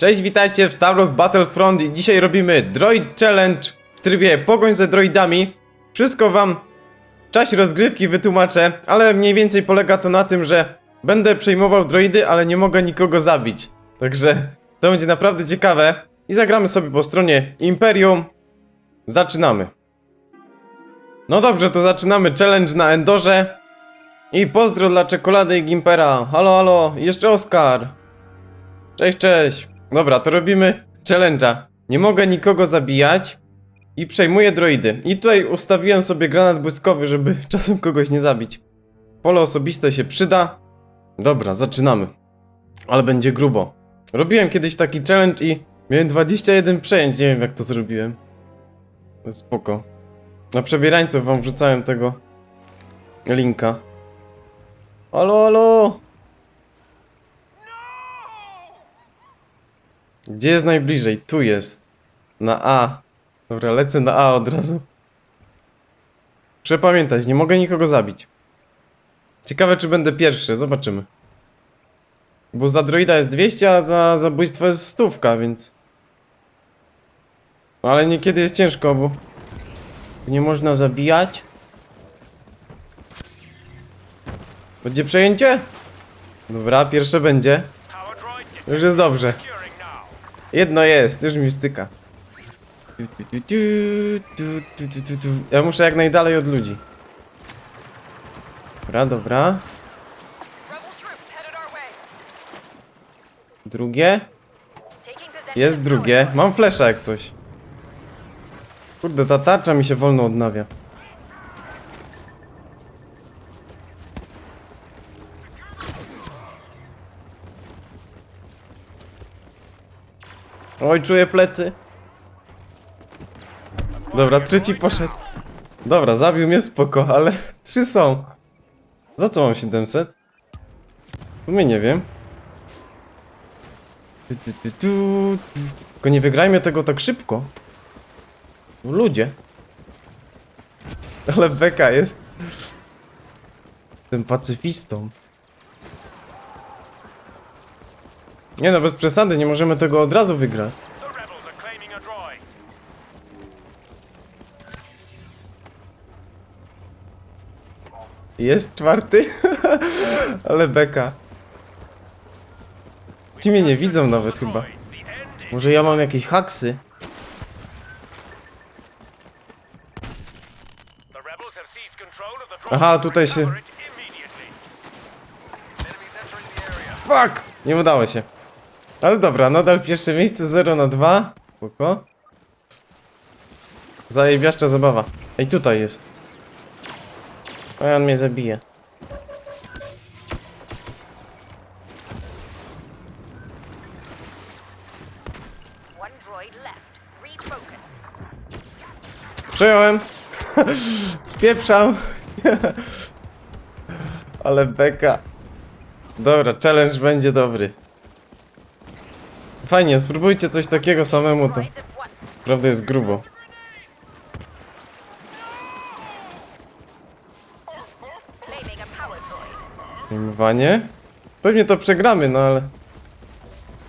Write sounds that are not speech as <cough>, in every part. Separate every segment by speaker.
Speaker 1: Cześć, witajcie w Star Wars Battlefront i dzisiaj robimy Droid Challenge w trybie pogoń ze droidami. Wszystko wam w czasie rozgrywki wytłumaczę, ale mniej więcej polega to na tym, że będę przejmował droidy, ale nie mogę nikogo zabić. Także to będzie naprawdę ciekawe i zagramy sobie po stronie Imperium. Zaczynamy. No dobrze, to zaczynamy challenge na Endorze. I pozdro dla czekolady i Gimpera. Halo, halo, jeszcze Oskar. Cześć, cześć. Dobra, to robimy challenge'a. Nie mogę nikogo zabijać i przejmuję droidy. I tutaj ustawiłem sobie granat błyskowy, żeby <laughs> czasem kogoś nie zabić. Pole osobiste się przyda. Dobra, zaczynamy. Ale będzie grubo. Robiłem kiedyś taki challenge i miałem 21 przejęć. Nie wiem jak to zrobiłem. Spoko. Na przebierańców wam wrzucałem tego linka. Halo, halo! Gdzie jest najbliżej? Tu jest. Na A. Dobra, lecę na A od razu. Muszę pamiętać, nie mogę nikogo zabić. Ciekawe, czy będę pierwszy, zobaczymy. Bo za droida jest 200, a za zabójstwo jest stówka, więc... Ale niekiedy jest ciężko, bo... Nie można zabijać. Będzie przejęcie? Dobra, pierwsze będzie. Już jest dobrze. Jedno jest, już mi styka. Ja muszę jak najdalej od ludzi. Dobra, dobra. Drugie. Jest drugie. Mam flesza jak coś. Kurde, ta tarcza mi się wolno odnawia. Oj, czuję plecy. Dobra, trzeci poszedł. Dobra, zabił mnie spoko, ale <laughs> trzy są. Za co mam 700? W sumie nie wiem. Tylko nie wygrajmy tego tak szybko. Ludzie. Ale beka jest. Tym pacyfistą. Nie no, bez przesady, nie możemy tego od razu wygrać. Jest czwarty? <laughs> Ale beka. Ci mnie nie widzą nawet chyba. Może ja mam jakieś haksy? Aha, tutaj się-. Fuck! Nie udało się. Ale dobra, nadal pierwsze miejsce 0 na 2. Spoko. Zajebiaszcza zabawa. Ej, tutaj jest. A on mnie zabije. Przejąłem. <laughs> Spieprzam. <laughs> Ale beka. Dobra, challenge będzie dobry. Fajnie, spróbujcie coś takiego samemu, to naprawdę jest grubo. Zajmowanie? Pewnie to przegramy, no ale...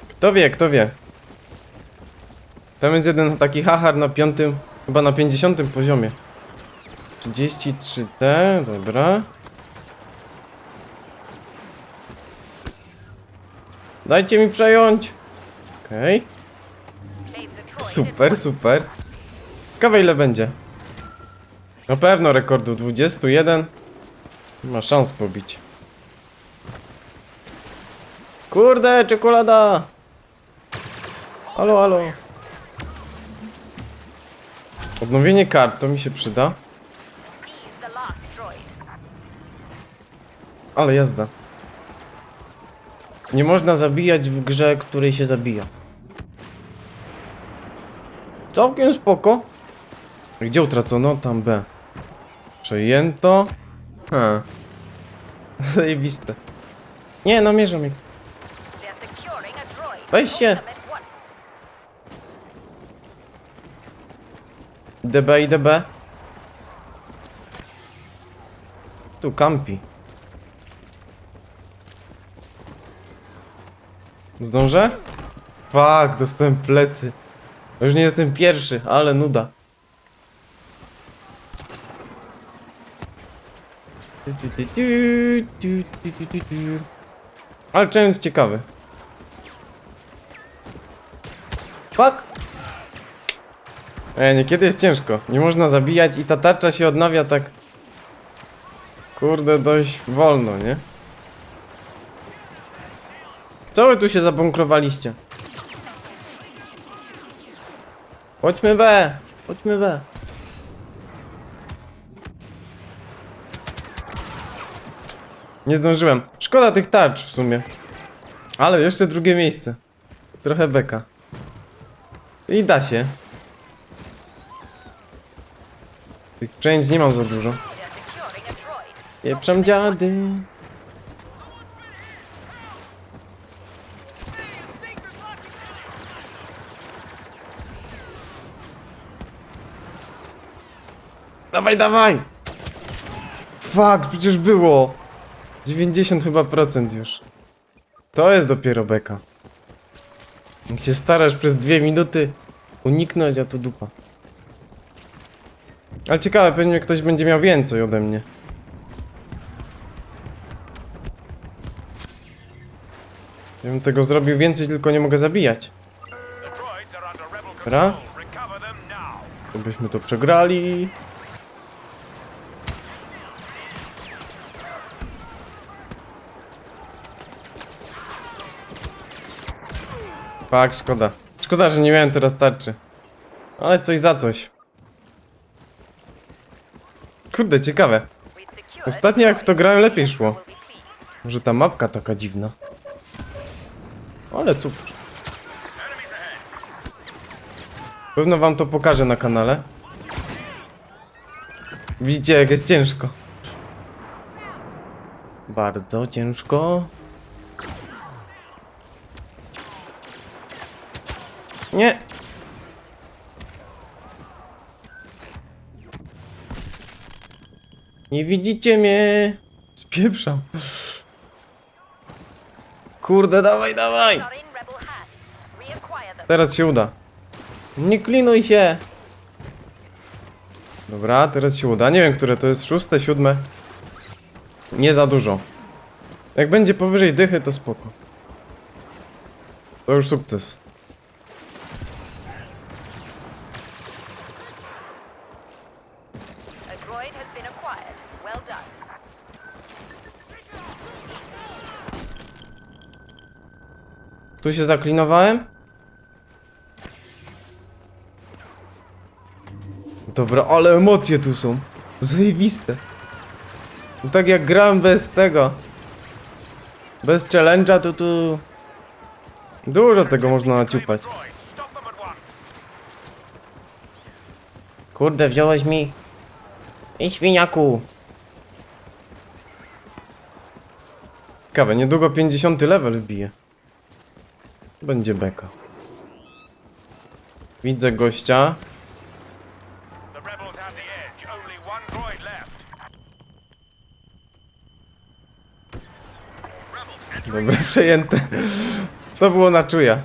Speaker 1: Kto wie, kto wie. Tam jest jeden taki hachar na piątym, chyba na 50 poziomie. 33T, dobra. Dajcie mi przejąć. Okej,
Speaker 2: droid.
Speaker 1: super, super. Ciekawe ile będzie. Na pewno rekordu 21. Nie Ma szans pobić. Kurde, czekolada! Halo, halo. Odnowienie kart, to mi się przyda. Ale jazda. Nie można zabijać w grze, której się zabija. Całkiem spoko. Gdzie utracono? Tam B. Przejęto. Ha. <laughs> Zajebiste. Nie,
Speaker 2: securing a droid.
Speaker 1: Weź się. DB i DB. Tu kampi. Zdążę? Fuck, dostałem plecy. Już nie jestem pierwszy, ale nuda. Ale challenge ciekawy. Fuck! E, niekiedy jest ciężko. Nie można zabijać i ta tarcza się odnawia tak... Kurde, dość wolno, nie? Co wy tu się zabunkrowaliście? Chodźmy B! Chodźmy B! Nie zdążyłem. Szkoda tych tarcz w sumie. Ale jeszcze drugie miejsce. Trochę beka. I da się. Tych przejęć nie mam za dużo. Pieprzam dziady. Dawaj, dawaj! Fuck, przecież było! 90 chyba procent już. To jest dopiero beka. Jak się starasz przez dwie minuty uniknąć, a tu dupa. Ale ciekawe, pewnie ktoś będzie miał więcej ode mnie. Ja bym tego zrobił więcej, tylko nie mogę zabijać. Dobra.
Speaker 3: control. Recover them now.
Speaker 1: To byśmy to przegrali. Tak, szkoda. Szkoda, że nie miałem teraz tarczy. Ale coś za coś. Kurde, ciekawe. Ostatnio jak w to grałem lepiej szło. Może ta mapka taka dziwna. Ale cóż. Pewno wam to pokażę na kanale. Widzicie jak jest ciężko. Bardzo ciężko. Nie. Nie widzicie mnie. Spieprzam. Kurde, dawaj, dawaj. Teraz się uda. Nie klinuj się! Dobra, teraz się uda. Nie wiem, które to jest. Szóste, siódme. Nie za dużo. Jak będzie powyżej dychy, to spoko. To już sukces. Tu się zaklinowałem? Dobra, ale emocje tu są. Zajebiste. No tak jak grałem bez tego. Bez challenge'a, to tu... Dużo tego można naciupać. Kurde, wziąłeś mi. I świniaku. Ciekawe, niedługo 50 level wbije. Będzie beka. Widzę gościa. Dobra, <laughs> przejęte. To było na czuja.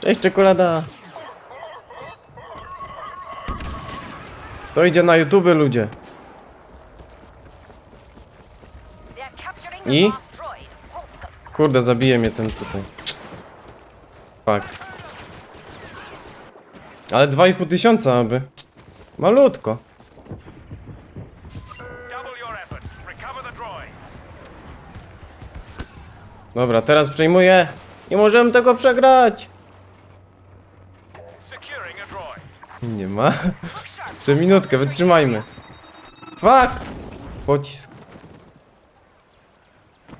Speaker 1: Cześć, czekolada. To idzie na YouTube, ludzie. I? Kurde, zabije mnie ten tutaj. Fuck. Ale 2,5 tysiąca aby. Malutko. Dobra, teraz przejmuję. Nie możemy tego przegrać. Nie ma. <laughs> Jeszcze minutkę, wytrzymajmy. Fuck! Pocisk.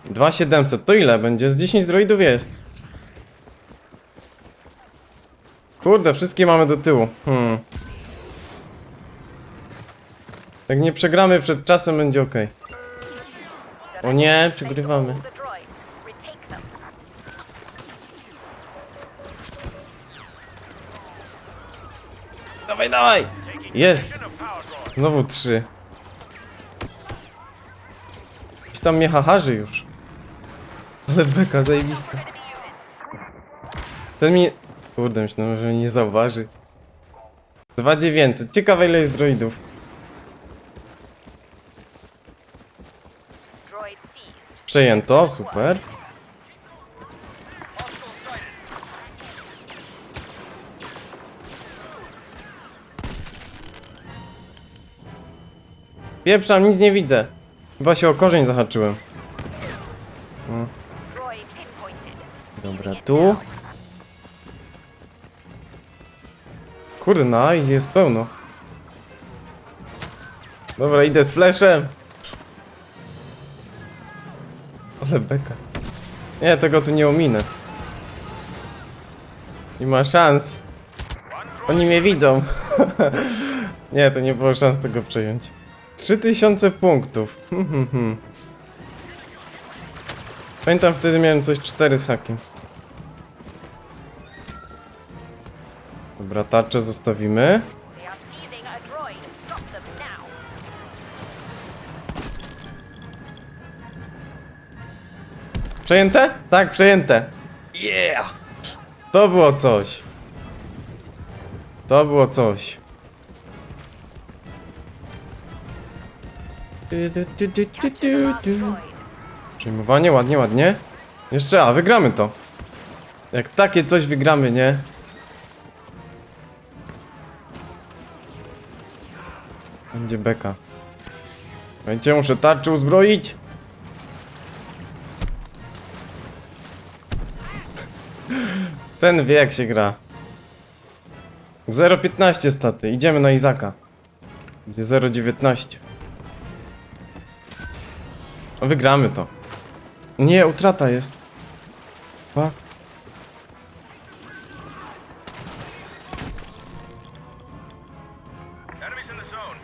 Speaker 1: 2700, to ile będzie? Z 10 droidów jest. Kurde, wszystkie mamy do tyłu. Hmm. Jak nie przegramy przed czasem, będzie ok. O nie, przegrywamy. Dawaj, dawaj! Jest! Znowu trzy. Gdzieś tam mnie haharzy już. Ale beka, zajebista. Ten mi... Kurde, myślałem, że nie zauważy. 2900. Ciekawe ile jest droidów. Przejęto, super. Pieprzam, nic nie widzę. Chyba się o korzeń zahaczyłem.
Speaker 2: Pinpointed.
Speaker 1: Dobra, tu. Kurde, na ich jest pełno. Dobra, idę z flashem. Ale beka. Nie, tego tu nie ominę. Nie ma szans. Oni mnie widzą. <laughs> nie, to nie było szans tego przejąć. 3000 punktów. <laughs> Pamiętam wtedy miałem coś 4 z hakiem. Dobra, tarczę zostawimy. Przejęte? Tak, przejęte. Yeah! To było coś. To było coś. Przejmowanie, ładnie, ładnie. Jeszcze, a wygramy to. Jak takie coś wygramy, nie? Będzie beka. Będzie, muszę tarczę uzbroić. <laughs> Ten wie jak się gra. 0,15 staty. Idziemy na Izaka. Będzie 0,19. Wygramy to. Nie, utrata jest. Fuck.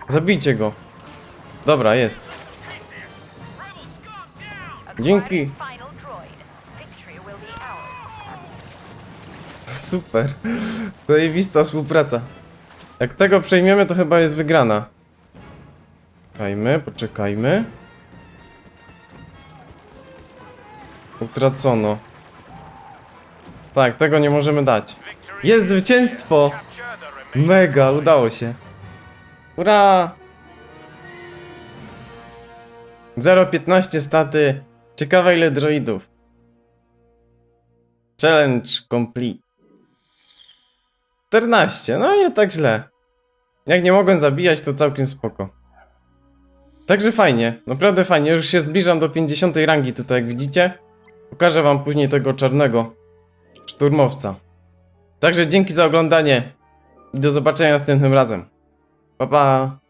Speaker 1: Zabijcie go. Dobra, jest. Dzięki. Super. Zajebista współpraca. Jak tego przejmiemy, to chyba jest wygrana. Poczekajmy, poczekajmy. Utracono. Tak, tego nie możemy dać. Jest zwycięstwo! Mega, udało się. Ura! 0,15 staty. Ciekawe ile droidów. Challenge complete. 14, no nie tak źle. Jak nie mogłem zabijać, to całkiem spoko. Także fajnie, naprawdę fajnie. Już się zbliżam do 50 rangi tutaj, jak widzicie. Pokażę wam później tego czarnego szturmowca. Także dzięki za oglądanie. Do zobaczenia następnym razem. 拜拜